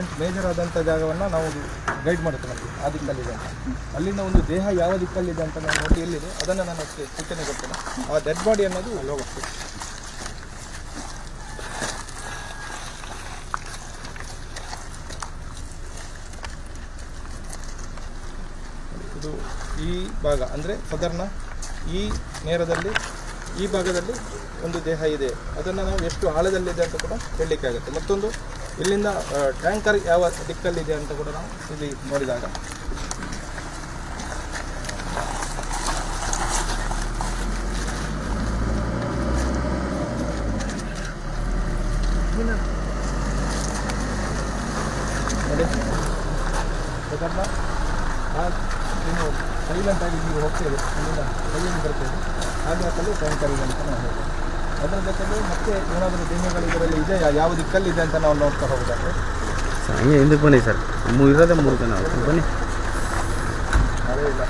Incident major ಆದಂಥ ಜಾಗವನ್ನು ನಾವು ಗೈಡ್ ನಮಗೆ ಆ ದಿಕ್ಕಲ್ಲಿದೆ ಅಂತ. ಅಲ್ಲಿಂದ ಒಂದು ದೇಹ ಯಾವ ದಿಕ್ಕಲ್ಲಿದೆ ಅಂತ ನಾವು ನೋಡಿ ಎಲ್ಲಿದೆ, ಅದನ್ನು ನಾನು ಸೂಚನೆ ಕೊಡ್ತೇನೆ. ಆ ಡೆಡ್ ಬಾಡಿ ಅನ್ನೋದು ಅಲ್ಲಿ ಹೋಗುತ್ತೆ ಇದು ಈ ಭಾಗ, ಅಂದರೆ ಸದರ್ನ ಈ ನೇರದಲ್ಲಿ, ಈ ಭಾಗದಲ್ಲಿ ಒಂದು ದೇಹ ಇದೆ. ಅದನ್ನು ನಾವು ಎಷ್ಟು ಆಳದಲ್ಲಿದೆ ಅಂತ ಕೂಡ ಹೇಳಲಿಕ್ಕಾಗುತ್ತೆ. ಮತ್ತೊಂದು ಇಲ್ಲಿಂದ ಟ್ಯಾಂಕರ್ ಯಾವ ದಿಕ್ಕಲ್ಲಿದೆ ಅಂತ ಕೂಡ ನಾವು ಇಲ್ಲಿ ನೋಡಿದಾಗ. ಆ ನೀವು ಹೋಗ್ತೇವೆ ಅಲ್ಲಿಂದ ಕೈಯಲ್ಲಿ ಬರ್ತೇವೆ. ಹಾಗೆ ಹಾಕಲು ಟ್ಯಾಂಕರ್ ಇದೆ ಅಂತ ನಾವು ಹೇಳ್ಬೋದು. ಅದರ ಜೊತೆಗೆ ಮತ್ತೆ ಏನಾದರೂ ದೇಹಗಳು ಇದರಲ್ಲಿ ಇದೆ ಯಾವ ದಿಕ್ಕಲ್ಲಿದೆ ಅಂತ ನಾವು ನೋಡ್ತಾ ಹೋಗೋದಾದ್ರೆ ಸರ್ ಹಂಗೆ ಹಿಂದಕ್ಕೆ ಬನ್ನಿ ಸರ್. ಮೂ ಇರೋದೇ ಮೂರು ಜನ. ಬನ್ನಿ. ಅದೇ ಇಲ್ಲ.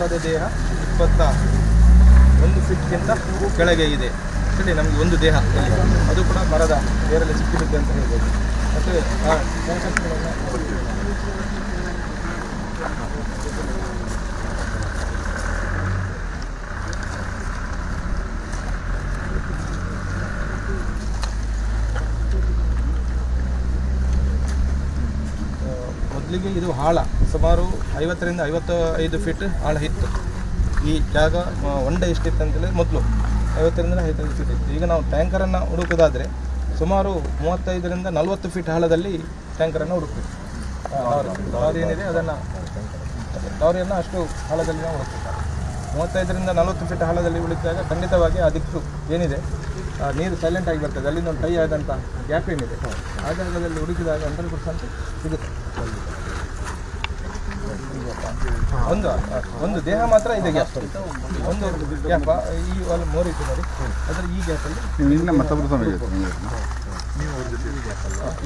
ಇಲ್ಲಿದ್ದಂಥದ್ದು ದೇಹ ಇಪ್ಪತ್ತ ಒಂದು ಫೀಟ್ಗಿಂತ ಕೆಳಗೆ ಇದೆ. ಸರಿ ನಮಗೆ ಒಂದು ದೇಹ ಅದು ಕೂಡ ಮರದ ಬೇರಲ್ಲಿ ಸಿಕ್ಕಿರುತ್ತೆ ಅಂತ ಹೇಳ್ಬೋದು. ಮತ್ತು ಆ ಟ್ಯಾಂಕರ್ಸ್ಗಳನ್ನು ಮೊದಲಿಗೆ ಇದು ಆಳ ಸುಮಾರು ಐವತ್ತರಿಂದ ಐವತ್ತ ಐದು ಫೀಟ್ ಆಳ ಇತ್ತು. ಈ ಜಾಗ ಒಂಡೆ ಎಷ್ಟಿತ್ತು ಅಂತೇಳಿ ಮೊದಲು ಐವತ್ತರಿಂದ ಐವತ್ತೈದು ಫೀಟ್ ಇತ್ತು. ಈಗ ನಾವು ಟ್ಯಾಂಕರನ್ನು ಹುಡುಕೋದಾದರೆ ಸುಮಾರು ಮೂವತ್ತೈದರಿಂದ ನಲವತ್ತು ಫೀಟ್ ಆಳದಲ್ಲಿ ಟ್ಯಾಂಕರನ್ನು ಹುಡುಕ್ಬೇಕು ಲಾರಿ ಏನಿದೆ ಅದನ್ನು, ಲಾರಿಯನ್ನು ಅಷ್ಟು ಆಳದಲ್ಲಿ ನಾವು ಹುಡುಕ್ಬೇಕು ಮೂವತ್ತೈದರಿಂದ ನಲವತ್ತು ಫೀಟ್ ಆಳದಲ್ಲಿ ಉಳಿದಾಗ ಖಂಡಿತವಾಗಿ ಆ ದಿಕ್ಕು ಏನಿದೆ ನೀರು ಸೈಲೆಂಟ್ ಆಗಿ ಬರ್ತದೆ. ಅಲ್ಲಿಂದ ಒಂದು ಟೈ ಆದಂಥ ಗ್ಯಾಪ್ ಏನಿದೆ. ಆ ಜಾಗದಲ್ಲಿ ಹುಡುಕಿದಾಗ ಹಂಡ್ರೆಡ್ ಪರ್ಸೆಂಟ್ ಸಿಗುತ್ತೆ. ಒಂದು ಒಂದು ದೇಹ ಮಾತ್ರ ಇದೆ ಗ್ಯಾಪ್ ಒಂದು ಗ್ಯಾಪ್ ಈ ಅಲ್ಲಿ ಮೋರ್ ಇತ್ತು ನೋಡಿ. ಅದರ ಈ ಗ್ಯಾಪಲ್ಲಿ ನಿನ್ನ ಮತ್ತೊಬ್ಬರು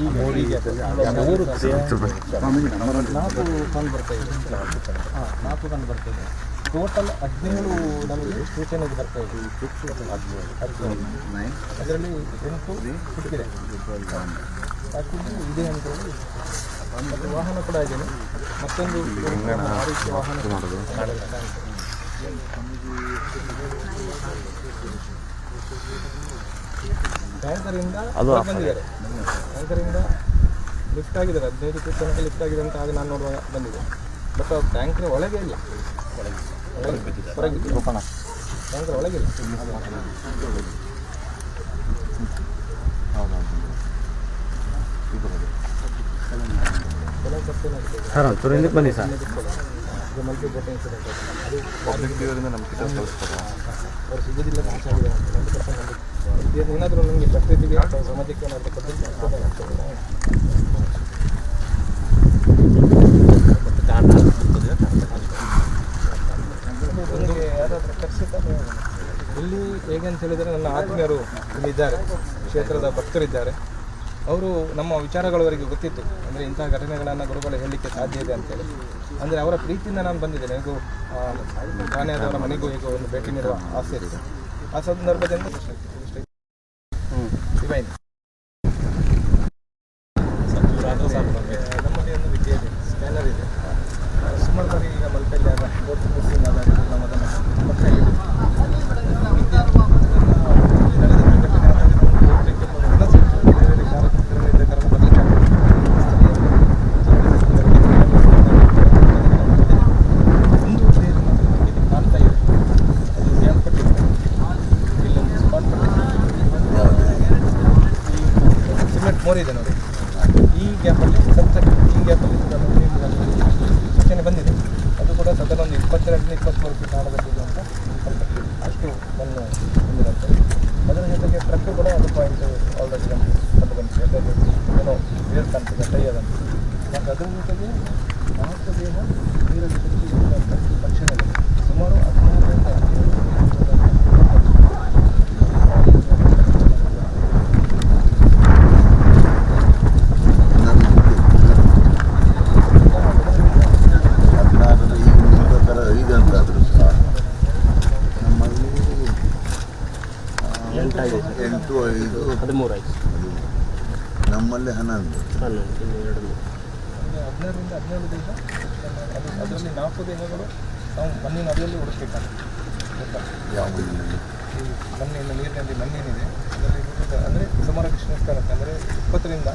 ಈ ಮೂರು ಈ ಗ್ಯಾಪಲ್ಲಿ ಮೂರು ನಾಲ್ಕು ಕಂಡು ಬರ್ತಾ ಇದೆ. ಹಾಂ ನಾಲ್ಕು ಕಂಡು ಬರ್ತಾ ಇದೆ. ಟೋಟಲ್ ಹದಿನೇಳು ನಮಗೆ ಸೂಚನೆಗೆ ಬರ್ತಾ ಇದೆ. ಅದರಲ್ಲಿ ಎಂಟು ಸಿಕ್ಕಿದೆ ಇದೆ ಅಂತ ಹೇಳಿ ಮತ್ತು ವಾಹನ ಕೂಡ ಇದ್ದೇನೆ ಮತ್ತೊಂದು ಆ ವಾಹನ ಟ್ಯಾಂಕರಿಂದ ಹೊರಗೆ ಬಂದಿದ್ದಾರೆ. ಟ್ಯಾಂಕರಿಂದ ಲಿಫ್ಟ್ ಆಗಿದ್ದಾರೆ. ಹದಿನೈದು ಫೀಟ್ ತನಕ ಲಿಫ್ಟ್ ಆಗಿದೆ ಅಂತ ಆಗ ನಾನು ನೋಡುವಾಗ ಬಂದಿದೆ. ಬಟ್ ಅವ್ರು ಟ್ಯಾಂಕ್ನ ಒಳಗೆ ಇಲ್ಲ. ಒಳಗೆ ಹೊರಗೆ ಟ್ಯಾಂಕರ್ ಒಳಗಿಲ್ಲ ಕೆಲವು ಸರ್ ಒಂಚೂರು ಹಿಂದಕ್ಕೆ ಬನ್ನಿ ಸರ್. ಅವ್ರು ಸಿಗೋದಿಲ್ಲ ಅಂತ ಹೇಳಿದ್ದಾರೆ ಒಂದು ಪರ್ಸೆಂಟ್ ನಂಬಿಕೆ ಇದು ಏನಾದರೂ ನಮಗೆ ಪ್ರಕೃತಿಗೆ ಅಥವಾ ಸಮಾಜಕ್ಕೆ ಏನಾದರೂ ಕೊಟ್ಟಿದ್ದು ಯಾರಾದರೂ ಇಲ್ಲಿ ಹೇಗೆ ಅಂತ ಹೇಳಿದರೆ ನನ್ನ ಆತ್ಮೀಯರು ಇಲ್ಲಿದ್ದಾರೆ ಕ್ಷೇತ್ರದ ಭಕ್ತರಿದ್ದಾರೆ. ಅವರು ನಮ್ಮ ವಿಚಾರಗಳವರೆಗೆ ಗೊತ್ತಿತ್ತು. ಅಂದರೆ ಇಂತಹ ಘಟನೆಗಳನ್ನು ಗುರುಗಳು ಹೇಳಲಿಕ್ಕೆ ಸಾಧ್ಯ ಇದೆ ಅಂತೇಳಿ ಅಂದರೆ ಅವರ ಪ್ರೀತಿಯಿಂದ ನಾನು ಬಂದಿದ್ದೇನೆ. ಇದು ಠಾಣೆಯಾದವರ ಮನೆಗೂ ಈಗ ಒಂದು ಭೇಟಿ ನೀಡುವ ಆಸೆ ಇದೆ. ಆ ಸಂದರ್ಭದಿಂದ ಡಿವೈನ್ ನಮ್ಮಲ್ಲಿ ಒಂದು ವಿದ್ಯೆ ಇದೆ ಸ್ಕ್ಯಾನರ್ ಇದೆ ಸುಮಾರು ಬಾರಿ ಈಗ ಮಲ್ಪಲ್ಲಿ ಆದ ಬೋಟ್ ಮಿಸ್ಸಿಂಗ್ ಆದಾಗ ನಾವು ಅದನ್ನು ಪತ್ತೆ ಹಿಡಿದು ಸಿಮೆಂಟ್ ಮೋರ್ ಇದೆ ನೋಡಿ ಈ ಗ್ಯಾಪಲ್ಲಿ ಸಬ್ಸೆಕ್ಟ್ ಈ ಗ್ಯಾಪಲ್ಲಿ ಸೂಚನೆ ಬಂದಿದೆ. ಅದು ಕೂಡ ಸದನ ಒಂದು ಇಪ್ಪತ್ತೆರಡರಿಂದ ಇಪ್ಪತ್ತ್ಮೂರು ಫೀಟ್ ಆಡಬೇಕಿದೆ ಅಂತ. ಅಷ್ಟು ನನ್ನ ಬಂದಿರುತ್ತೆ ಅದರ ಜೊತೆಗೆ ಟ್ರಕ್ ಕೂಡ ಒಂದು ಪಾಯಿಂಟ್ ಆಲ್ರೆಡಿ ನಮಗೆ ಕಂಡು ಬಂದಿದೆ. ಅದರಲ್ಲಿ ಏನೋ ಬೇರೆ ಕಾಣ್ತಿದೆ ಟೈ ಮತ್ತು ಅದರ ಜೊತೆಗೆ ನಾಲ್ಕು ದೇಹ ನೀರಲ್ಲಿ ಪಕ್ಷಿಗಳು ಸುಮಾರು ಹದಿನಾರರಿಂದ ಹದಿನೇಳು ಹದಿನಾರರಲ್ಲಿ ಈಗ ನಿಮ್ಮ ಪ್ರಕಾರ ಐದು ಅಂತ ಆದರೂ ಸಹ ನಮ್ಮಲ್ಲಿ ಆ, ಎಂಟಾಗಿದೆ ಸರ್. ಎಂಟು ಐದು ಹದಿಮೂರು. ಆಯಿತು ನಮ್ಮಲ್ಲಿ ಹನ್ನೊಂದು. ಹನ್ನೊಂದು ಎರಡು ಮೂರು ಹದಿನಾರರಿಂದ ಹದಿನೇಳು ಅದರಲ್ಲಿ ನಾಲ್ಕು ದೇಹಗಳು ನಾವು ಮಣ್ಣಿನ ಅಡಿಯಲ್ಲಿ ಹುಡುಕಬೇಕಾಗುತ್ತೆ ಗೊತ್ತಾ ಯಾವ ಮಣ್ಣಿನಲ್ಲಿ ಈ ಮಣ್ಣಿನ ನೀರಿನಲ್ಲಿ ಮಣ್ಣೇನಿದೆ ಅದರಲ್ಲಿ ಅಂದರೆ ಸುಮಾರು ಕೃಷ್ಣ ಸ್ಥಾನಕ್ಕೆ ಅಂದರೆ ಇಪ್ಪತ್ತರಿಂದ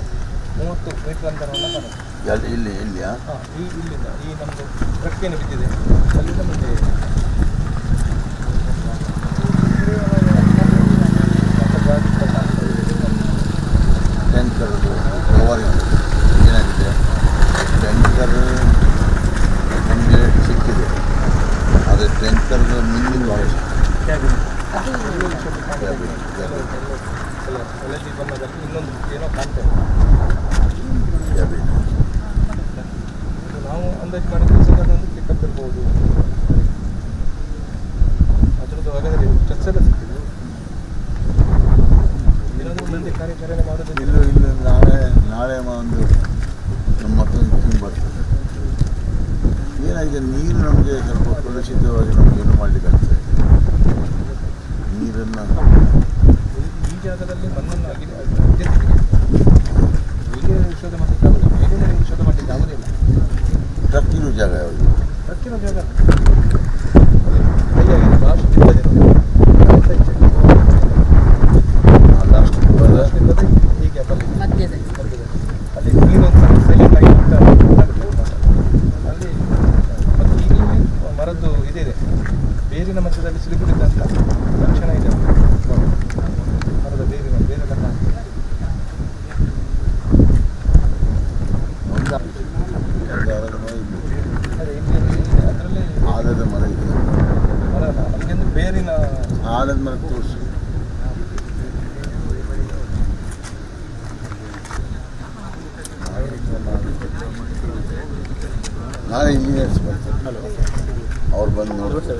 ಮೂವತ್ತು ಮೀಟರ್ ಅಂತರವನ್ನು ಕಾಣುತ್ತೆ ಇಲ್ಲಿ ಇಲ್ಲಿಯಾ? ಹಾಂ ಈ ಇಲ್ಲಿಂದ ಈ ನಮ್ಮದು ಟ್ರಕ್ ಏನು ಬಿದ್ದಿದೆ ಅಲ್ಲಿಂದ ಮುಂದೆ ಟ್ಯಾಂಕರ್ದು ಕವರಿಂಗ್ ಏನಾಗಿದೆ ಟ್ಯಾಂಕರ್ ನಮಗೆ ಸಿಕ್ಕಿದೆ ಮುಂದಿನ ಹಳದಿ ಬಣ್ಣದಲ್ಲಿ ಇನ್ನೊಂದು ಏನೋ ಕಾಣ್ತೇವೆ ಇದು ನಾವು ಅಂದಾಜು ಮಾಡಿದ್ರೆ ಸಾಧಾರಣ ಒಂದು ಪಿಕಪ್ ಇರ್ಬೋದು ಅದ್ರದ್ದು ಹಾಗಾದ್ರೆ ಸ್ಟ್ರೆಸ್ ಎಲ್ಲ ಸಿಕ್ಕಿದೆ ಏನಾದರೂ ಮುಂದೆ ಕಾರ್ಯಾಚರಣೆ ಮಾಡೋದು ಇಲ್ಲೂ ಇಲ್ಲ ನಾಳೆ ನಾಳೆ ಒಂದು ನಮ್ಮ ಮತ್ತೊಂದು ಟೀಮ್ ಬರ್ತದೆ ಏನಾಗಿದೆ ನೀರು ನಮಗೆ ಸ್ವಲ್ಪ ಕಲುಷಿತವಾಗಿ ನಮ್ಗೆ ಏನು ಮಾಡಲಿಕ್ಕೆ ಆಗ್ತದೆ ನೀರನ್ನು ಈ ಜಾಗದಲ್ಲಿ ಮಣ್ಣನ್ನು ಆಗುದಿಲ್ಲ. ಆಗುದಿಲ್ಲ ಇರೋ ಜಾಗ ಯಾವುದು? ಟ್ರಕ್ಕಿನ ಜಾಗ ಕೈಯಾಗಿದೆ ಲಾಸ್ಟ್ ಇಲ್ಲದೆ ಲಾಸ್ಟ್ ಲಾಸ್ಟ್ ಇಲ್ಲದೆ ಹೀಗೆ ಬರಲಿಕ್ಕೆ ಮಧ್ಯದಲ್ಲಿ ಅಲ್ಲಿ ನೀರು ಒಂದು ಸೈಲೆಂಟ್ ಆಗಿ ಹೋಗ್ತಾ ಆಗುತ್ತೆ ಅಲ್ಲಿ ಮತ್ತು ಇಲ್ಲಿ ಮರದ್ದು ಇದಿದೆ ಬೇರಿನ ಮಧ್ಯದಲ್ಲಿ ಸಿಲುಕಿದಂಥ ಲಕ್ಷಣ ಇದೆ. ಮರದ ಬೇರಿನ ಬೇರೆ ಆಲದ ಮರ ಇದೆ. ಮರ ಬೇರಿನ ಆಲದ ಮರ. ತೋರಿಸು ಇಂಜಿನಿಯರ್ಸ್ ಬಂದು ಮತ್ತೆ